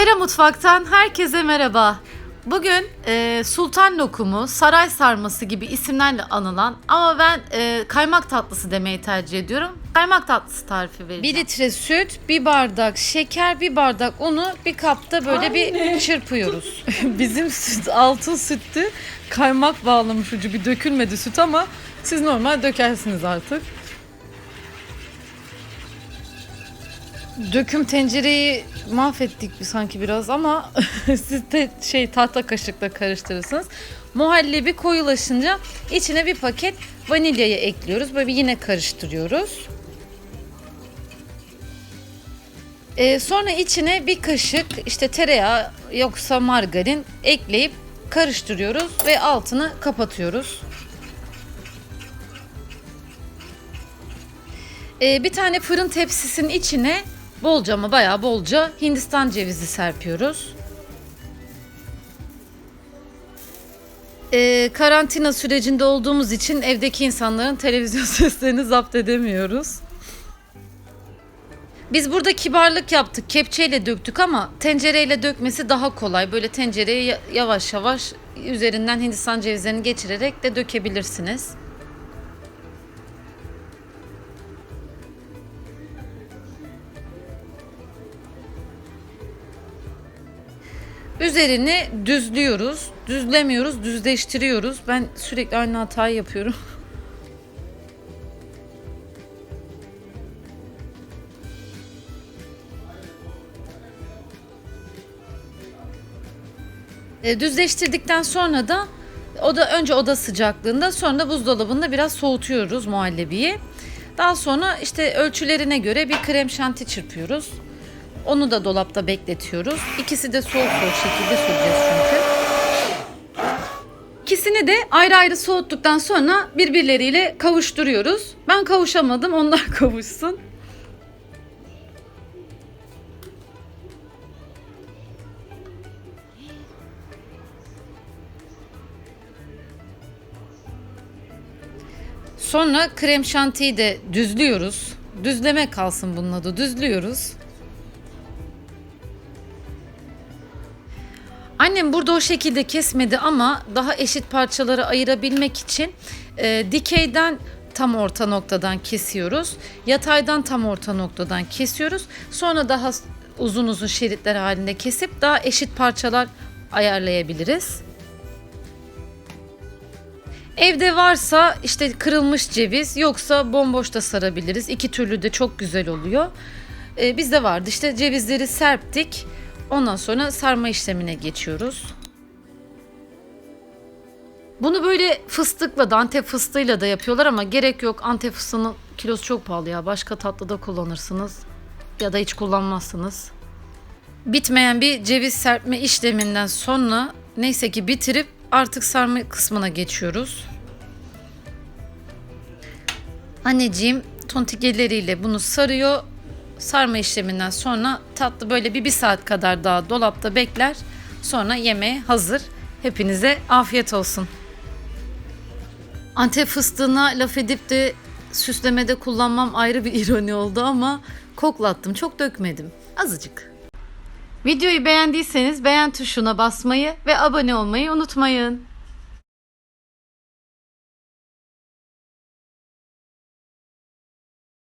Pera Mutfak'tan herkese merhaba. Bugün e, sultan lokumu, saray sarması gibi isimlerle anılan ama ben e, kaymak tatlısı demeyi tercih ediyorum. Kaymak tatlısı tarifi vereceğim. Bir litre süt, bir bardak şeker, bir bardak unu bir kapta böyle bir çırpıyoruz. Bizim süt altın süttü. Kaymak bağlamış ucu bir dökülmedi süt ama siz normal dökersiniz artık. Döküm tencereyi mahvettik sanki biraz ama siz de şey tahta kaşıkla karıştırırsınız. Muhallebi koyulaşınca içine bir paket vanilyayı ekliyoruz. Böyle yine karıştırıyoruz. Ee, sonra içine bir kaşık işte tereyağı yoksa margarin ekleyip karıştırıyoruz ve altını kapatıyoruz. Ee, bir tane fırın tepsisinin içine bolca ama bayağı bolca Hindistan cevizi serpiyoruz. Ee, karantina sürecinde olduğumuz için evdeki insanların televizyon seslerini zapt edemiyoruz. Biz burada kibarlık yaptık. Kepçeyle döktük ama tencereyle dökmesi daha kolay. Böyle tencereye ya- yavaş yavaş üzerinden Hindistan cevizlerini geçirerek de dökebilirsiniz. Üzerini düzlüyoruz. Düzlemiyoruz, düzleştiriyoruz. Ben sürekli aynı hatayı yapıyorum. E, düzleştirdikten sonra da o da önce oda sıcaklığında sonra da buzdolabında biraz soğutuyoruz muhallebiyi. Daha sonra işte ölçülerine göre bir krem şanti çırpıyoruz. Onu da dolapta bekletiyoruz. İkisi de soğuk soğuk şekilde süreceğiz çünkü. İkisini de ayrı ayrı soğuttuktan sonra birbirleriyle kavuşturuyoruz. Ben kavuşamadım, onlar kavuşsun. Sonra krem şantiyi de düzlüyoruz. Düzleme kalsın bunun adı. Düzlüyoruz. Annem burada o şekilde kesmedi ama daha eşit parçalara ayırabilmek için e, dikeyden tam orta noktadan kesiyoruz. Yataydan tam orta noktadan kesiyoruz. Sonra daha uzun uzun şeritler halinde kesip daha eşit parçalar ayarlayabiliriz. Evde varsa işte kırılmış ceviz yoksa bomboş da sarabiliriz. İki türlü de çok güzel oluyor. Ee, bizde vardı işte cevizleri serptik. Ondan sonra sarma işlemine geçiyoruz. Bunu böyle fıstıkla da Antep fıstığıyla da yapıyorlar ama gerek yok. Antep fıstığının kilosu çok pahalı ya. Başka tatlıda kullanırsınız ya da hiç kullanmazsınız. Bitmeyen bir ceviz serpme işleminden sonra neyse ki bitirip artık sarma kısmına geçiyoruz. Anneciğim tontik elleriyle bunu sarıyor. Sarma işleminden sonra tatlı böyle bir, bir saat kadar daha dolapta bekler. Sonra yemeğe hazır. Hepinize afiyet olsun. Antep fıstığına laf edip de süslemede kullanmam ayrı bir ironi oldu ama koklattım. Çok dökmedim. Azıcık. Videoyu beğendiyseniz beğen tuşuna basmayı ve abone olmayı unutmayın.